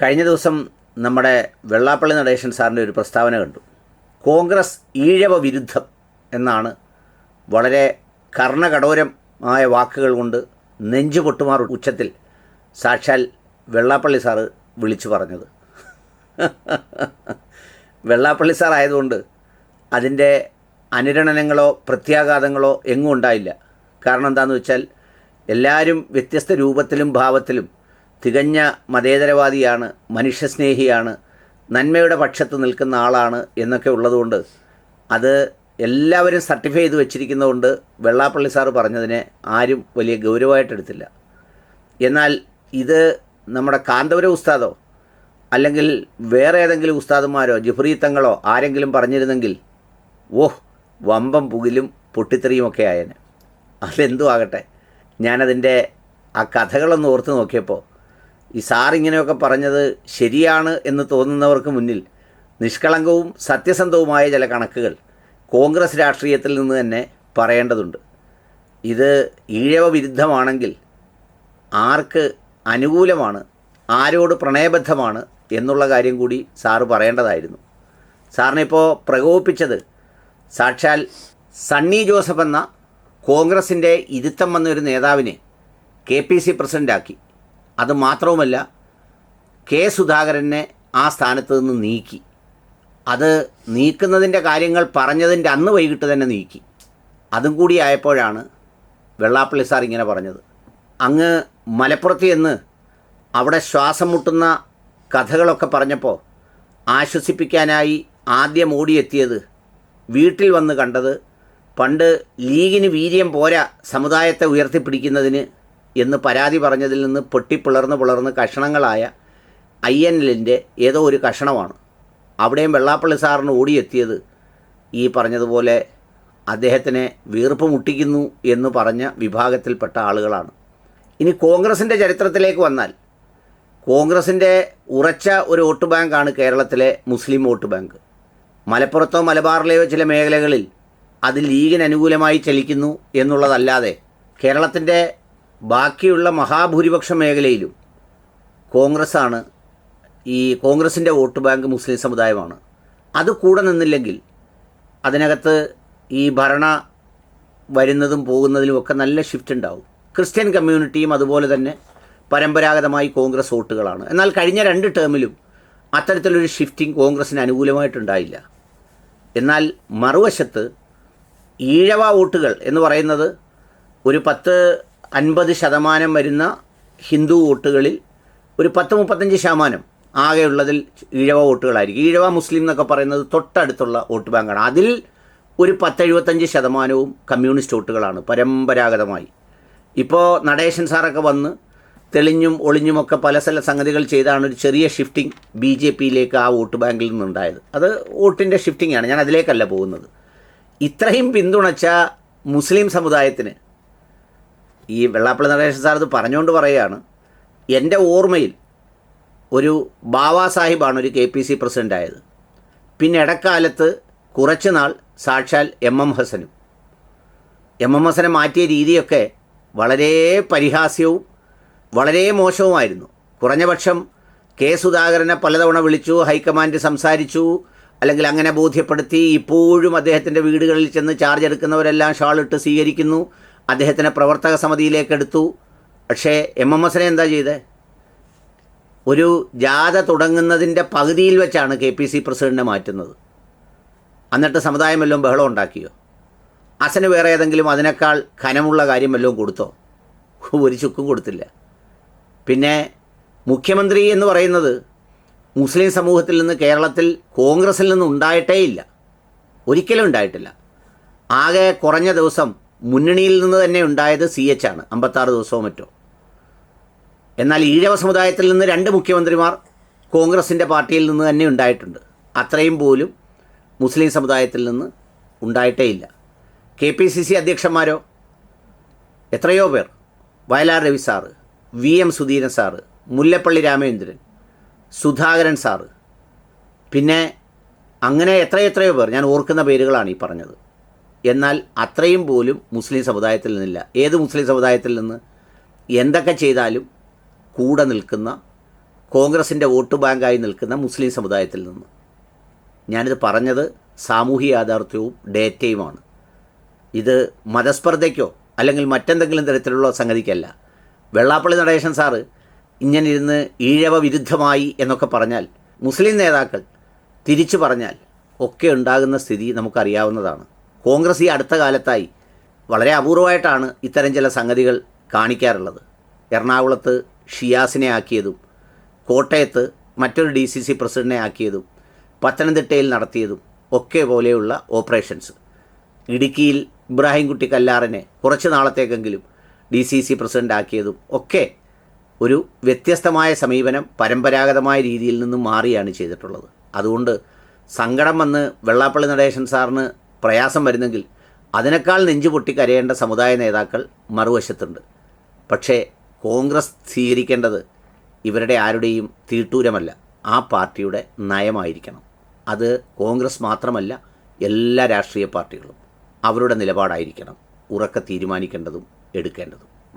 കഴിഞ്ഞ ദിവസം നമ്മുടെ വെള്ളാപ്പള്ളി നടേശൻ സാറിന്റെ ഒരു പ്രസ്താവന കണ്ടു. കോൺഗ്രസ് ഈഴവ വിരുദ്ധം എന്നാണ് വളരെ കർണകഠോരമായ വാക്കുകൾ കൊണ്ട് നെഞ്ചു പൊട്ടുമാർ ഉച്ചത്തിൽ സാക്ഷാൽ വെള്ളാപ്പള്ളി സാറ് വിളിച്ചു പറഞ്ഞത്. വെള്ളാപ്പള്ളി സാർ ആയതുകൊണ്ട് അതിന്റെ അനുരണനങ്ങളോ പ്രത്യാഘാതങ്ങളോ എങ്ങും ഉണ്ടായില്ല. കാരണം എന്താണെന്ന് വെച്ചാൽ എല്ലാവരും വ്യത്യസ്ത രൂപത്തിലും ഭാവത്തിലും തികഞ്ഞ മതേതരവാദിയാണ് മനുഷ്യസ്നേഹിയാണ് നന്മയുടെ പക്ഷത്ത് നിൽക്കുന്ന ആളാണ് എന്നൊക്കെ ഉള്ളതുകൊണ്ട് അത് എല്ലാവരും സർട്ടിഫൈ ചെയ്ത് വെച്ചിരിക്കുന്നതുകൊണ്ട് വെള്ളാപ്പള്ളി സാറ് പറഞ്ഞതിനെ ആരും വലിയ ഗൗരവമായിട്ടെടുത്തില്ല. എന്നാൽ ഇത് നമ്മുടെ കാന്തപുര ഉസ്താദോ അല്ലെങ്കിൽ വേറെ ഏതെങ്കിലും ഉസ്താദുമാരോ ജിഫ്രീത്തങ്ങളോ ആരെങ്കിലും പറഞ്ഞിരുന്നെങ്കിൽ ഓഹ് വമ്പം പുകിലും പൊട്ടിത്തെറിയുമൊക്കെ ആയേനെ. അതെന്തു ആകട്ടെ. ഞാനതിന്റെ ആ കഥകളൊന്ന് ഓർത്ത് നോക്കിയപ്പോൾ ഈ സാർ ഇങ്ങനെയൊക്കെ പറഞ്ഞത് ശരിയാണ് എന്ന് തോന്നുന്നവർക്ക് മുന്നിൽ നിഷ്കളങ്കവും സത്യസന്ധവുമായ ചില കണക്കുകൾ കോൺഗ്രസ് രാഷ്ട്രീയത്തിൽ നിന്ന് തന്നെ പറയേണ്ടതുണ്ട്. ഇത് ഈഴവ വിരുദ്ധമാണെങ്കിൽ ആർക്ക് അനുകൂലമാണ് ആരോട് പ്രണയബദ്ധമാണ് എന്നുള്ള കാര്യം കൂടി സാറ് പറയേണ്ടതായിരുന്നു. സാറിനിപ്പോൾ പ്രകോപിപ്പിച്ചത് സാക്ഷാൽ സണ്ണി ജോസഫ് എന്ന കോൺഗ്രസിന്റെ ഇരുത്തം വന്ന ഒരു നേതാവിനെ കെ പി സി പ്രസിഡന്റാക്കി അത് മാത്രവുമല്ല കെ സുധാകരനെ ആ സ്ഥാനത്ത് നിന്ന് നീക്കി. അത് നീക്കുന്നതിന്റെ കാര്യങ്ങൾ പറഞ്ഞതിന്റെ അന്ന് വൈകിട്ട് തന്നെ നീക്കി. അതും കൂടി ആയപ്പോഴാണ് വെള്ളാപ്പള്ളി സാർ ഇങ്ങനെ പറഞ്ഞത്. അങ്ങ് മലപ്പുറത്ത് എന്ന് അവിടെ ശ്വാസം മുട്ടുന്ന കഥകളൊക്കെ പറഞ്ഞപ്പോൾ ആശ്വസിപ്പിക്കാനായി ആദ്യം ഓടിയെത്തിയത് വീട്ടിൽ വന്ന് കണ്ടത് പണ്ട് ലീഗിന് വീര്യം പോരാ സമുദായത്തെ ഉയർത്തിപ്പിടിക്കുന്നതിന് എന്ന് പരാതി പറഞ്ഞതിൽ നിന്ന് പൊട്ടിപ്പിളർന്ന് പിളർന്ന് കഷണങ്ങളായ ഐ എൻ എല്ലിന്റെ ഏതോ ഒരു കഷണമാണ്. അവിടെയും വെള്ളാപ്പള്ളി സാറിന് ഓടിയെത്തിയത് ഈ പറഞ്ഞതുപോലെ അദ്ദേഹത്തിനെ വീർപ്പ് മുട്ടിക്കുന്നു എന്ന് പറഞ്ഞ വിഭാഗത്തിൽപ്പെട്ട ആളുകളാണ്. ഇനി കോൺഗ്രസിന്റെ ചരിത്രത്തിലേക്ക് വന്നാൽ കോൺഗ്രസിന്റെ ഉറച്ച ഒരു വോട്ട് ബാങ്കാണ് കേരളത്തിലെ മുസ്ലിം വോട്ട് ബാങ്ക്. മലപ്പുറത്തോ മലബാറിലെയോ ചില മേഖലകളിൽ അത് ലീഗിന് അനുകൂലമായി ചലിക്കുന്നു എന്നുള്ളതല്ലാതെ കേരളത്തിന്റെ ബാക്കിയുള്ള മഹാഭൂരിപക്ഷ മേഖലയിലും കോൺഗ്രസ്സാണ് ഈ കോൺഗ്രസിന്റെ വോട്ട് ബാങ്ക് മുസ്ലിം സമുദായമാണ്. അത് കൂടെ നിന്നില്ലെങ്കിൽ അതിനകത്ത് ഈ ഭരണ വരുന്നതും പോകുന്നതിലും ഒക്കെ നല്ല ഷിഫ്റ്റ് ഉണ്ടാവും. ക്രിസ്ത്യൻ കമ്മ്യൂണിറ്റിയും അതുപോലെ തന്നെ പരമ്പരാഗതമായി കോൺഗ്രസ് വോട്ടുകളാണ്. എന്നാൽ കഴിഞ്ഞ രണ്ട് ടേമിലും അത്തരത്തിലൊരു ഷിഫ്റ്റിംഗ് കോൺഗ്രസിന് അനുകൂലമായിട്ടുണ്ടായില്ല. എന്നാൽ മറുവശത്ത് ഈഴവ വോട്ടുകൾ എന്ന് പറയുന്നത് ഒരു പത്ത് അൻപത് ശതമാനം വരുന്ന ഹിന്ദു വോട്ടുകളിൽ ഒരു പത്ത് മുപ്പത്തഞ്ച് ശതമാനം ആകെയുള്ളതിൽ ഈഴവ വോട്ടുകളായിരിക്കും. ഈഴവ മുസ്ലിം എന്നൊക്കെ പറയുന്നത് തൊട്ടടുത്തുള്ള വോട്ട് ബാങ്കാണ്. അതിൽ ഒരു പത്തെഴുപത്തഞ്ച് ശതമാനവും കമ്മ്യൂണിസ്റ്റ് വോട്ടുകളാണ് പരമ്പരാഗതമായി. ഇപ്പോൾ നടേശൻ സാറൊക്കെ വന്ന് തെളിഞ്ഞും ഒളിഞ്ഞുമൊക്കെ പല സ്ഥല സംഗതികൾ ചെയ്താണ് ഒരു ചെറിയ ഷിഫ്റ്റിംഗ് ബി ജെ പിയിലേക്ക് ആ വോട്ട് ബാങ്കിൽ നിന്നുണ്ടായത്. അത് വോട്ടിന്റെ ഷിഫ്റ്റിംഗ് ആണ്. ഞാൻ അതിലേക്കല്ല പോകുന്നത്. ഇത്രയും പിന്തുണച്ച മുസ്ലിം സമുദായത്തിന് ഈ വെള്ളാപ്പള്ളി നടേശൻ സാർ ഇത് പറഞ്ഞുകൊണ്ട് പറയുകയാണ്. എന്റെ ഓർമ്മയിൽ ഒരു ബാബാ സാഹിബാണ് ഒരു കെ പി സി പ്രസിഡന്റായത് പിന്നെ ഇടക്കാലത്ത് കുറച്ച് നാൾ സാക്ഷാൽ എം എം ഹസനും. എം എം ഹസനെ മാറ്റിയ രീതിയൊക്കെ വളരെ പരിഹാസ്യവും വളരെ മോശവുമായിരുന്നു. കുറഞ്ഞപക്ഷം കെ സുധാകരനെ പലതവണ വിളിച്ചു ഹൈക്കമാൻഡ് സംസാരിച്ചു അല്ലെങ്കിൽ അങ്ങനെ ബോധ്യപ്പെടുത്തി ഇപ്പോഴും അദ്ദേഹത്തിന്റെ വീടുകളിൽ ചെന്ന് ചാർജ് എടുക്കുന്നവരെല്ലാം ഷാളിട്ട് സ്വീകരിക്കുന്നു. അദ്ദേഹത്തിനെ പ്രവർത്തക സമിതിയിലേക്ക് എടുത്തു. പക്ഷേ എം എം എസിനെ എന്താ ചെയ്തത് ഒരു ജാഥ തുടങ്ങുന്നതിന്റെ പകുതിയിൽ വെച്ചാണ് കെ പി സി പ്രസിഡന്റിനെ മാറ്റുന്നത്. എന്നിട്ട് സമുദായം വല്ലതും ബഹളം ഉണ്ടാക്കിയോ? അസന് വേറെ ഏതെങ്കിലും അതിനേക്കാൾ ഖനമുള്ള കാര്യം വല്ലതും കൊടുത്തോ? ഒരു ചുക്കും കൊടുത്തില്ല. പിന്നെ മുഖ്യമന്ത്രി എന്ന് പറയുന്നത് മുസ്ലിം സമൂഹത്തിൽ നിന്ന് കേരളത്തിൽ കോൺഗ്രസിൽ നിന്ന് ഉണ്ടായിട്ടേ ഇല്ല. ഒരിക്കലും ഉണ്ടായിട്ടില്ല. ആകെ കുറഞ്ഞ ദിവസം മുന്നണിയിൽ നിന്ന് തന്നെ ഉണ്ടായത് സി എച്ച് ആണ് അമ്പത്താറ് ദിവസവും മറ്റോ. എന്നാൽ ഈഴവ സമുദായത്തിൽ നിന്ന് രണ്ട് മുഖ്യമന്ത്രിമാർ കോൺഗ്രസിന്റെ പാർട്ടിയിൽ നിന്ന് തന്നെ ഉണ്ടായിട്ടുണ്ട്. അത്രയും പോലും മുസ്ലിം സമുദായത്തിൽ നിന്ന് ഉണ്ടായിട്ടേ ഇല്ല കെ പി സി സി അധ്യക്ഷന്മാരോ? എത്രയോ പേർ. Vayalar Ravi sir V M Sudheeran sir Mullappally Ramachandran Sudhakaran sir പിന്നെ അങ്ങനെ എത്രയെത്രയോ പേർ. ഞാൻ ഓർക്കുന്ന പേരുകളാണ് ഈ പറഞ്ഞത്. എന്നാൽ അത്രയും പോലും മുസ്ലിം സമുദായത്തിൽ നിന്നില്ല. ഏത് മുസ്ലിം സമുദായത്തിൽ നിന്ന്? എന്തൊക്കെ ചെയ്താലും കൂടെ നിൽക്കുന്ന കോൺഗ്രസിന്റെ വോട്ട് ബാങ്കായി നിൽക്കുന്ന മുസ്ലിം സമുദായത്തിൽ നിന്ന്. ഞാനിത് പറഞ്ഞത് സാമൂഹിക യാഥാർത്ഥ്യവും ഡേറ്റയുമാണ്. ഇത് മതസ്പർദ്ധയ്ക്കോ അല്ലെങ്കിൽ മറ്റെന്തെങ്കിലും തരത്തിലുള്ള സംഗതിക്കല്ല. വെള്ളാപ്പള്ളി നടേശൻ സാറ് ഇങ്ങനെ ഇരുന്ന് ഈഴവ വിരുദ്ധമായി എന്നൊക്കെ പറഞ്ഞാൽ മുസ്ലിം നേതാക്കൾ തിരിച്ചു പറഞ്ഞാൽ ഒക്കെ ഉണ്ടാകുന്ന സ്ഥിതി നമുക്കറിയാവുന്നതാണ്. കോൺഗ്രസ് ഈ അടുത്ത കാലത്തായി വളരെ അപൂർവമായിട്ടാണ് ഇത്തരം ചില സംഗതികൾ കാണിക്കാറുള്ളത്. എറണാകുളത്ത് ഷിയാസിനെ ആക്കിയതും കോട്ടയത്ത് മറ്റൊരു ഡി സി സി പ്രസിഡന്റിനെ ആക്കിയതും പത്തനംതിട്ടയിൽ നടത്തിയതും ഒക്കെ പോലെയുള്ള ഓപ്പറേഷൻസ്. ഇടുക്കിയിൽ ഇബ്രാഹിംകുട്ടി കല്ലാറിനെ കുറച്ച് നാളത്തേക്കെങ്കിലും ഡി സി സി പ്രസിഡന്റ് ആക്കിയതും ഒക്കെ ഒരു വ്യത്യസ്തമായ സമീപനം പരമ്പരാഗതമായ രീതിയിൽ നിന്നും മാറിയാണ് ചെയ്തിട്ടുള്ളത്. അതുകൊണ്ട് സങ്കടം വന്ന് വെള്ളാപ്പള്ളി നടേശൻ സാറിന് പ്രയാസം വരുന്നെങ്കിൽ അതിനേക്കാൾ നെഞ്ചു പൊട്ടി കരയേണ്ട സമുദായ നേതാക്കൾ മറുവശത്തുണ്ട്. പക്ഷേ കോൺഗ്രസ് സ്വീകരിക്കേണ്ടത് ഇവരുടെ ആരുടെയും തീട്ടൂരമല്ല. ആ പാർട്ടിയുടെ നയമായിരിക്കണം. അത് കോൺഗ്രസ് മാത്രമല്ല എല്ലാ രാഷ്ട്രീയ പാർട്ടികളും അവരുടെ നിലപാടായിരിക്കണം. ഉറക്ക തീരുമാനിക്കേണ്ടതും എടുക്കേണ്ടതും.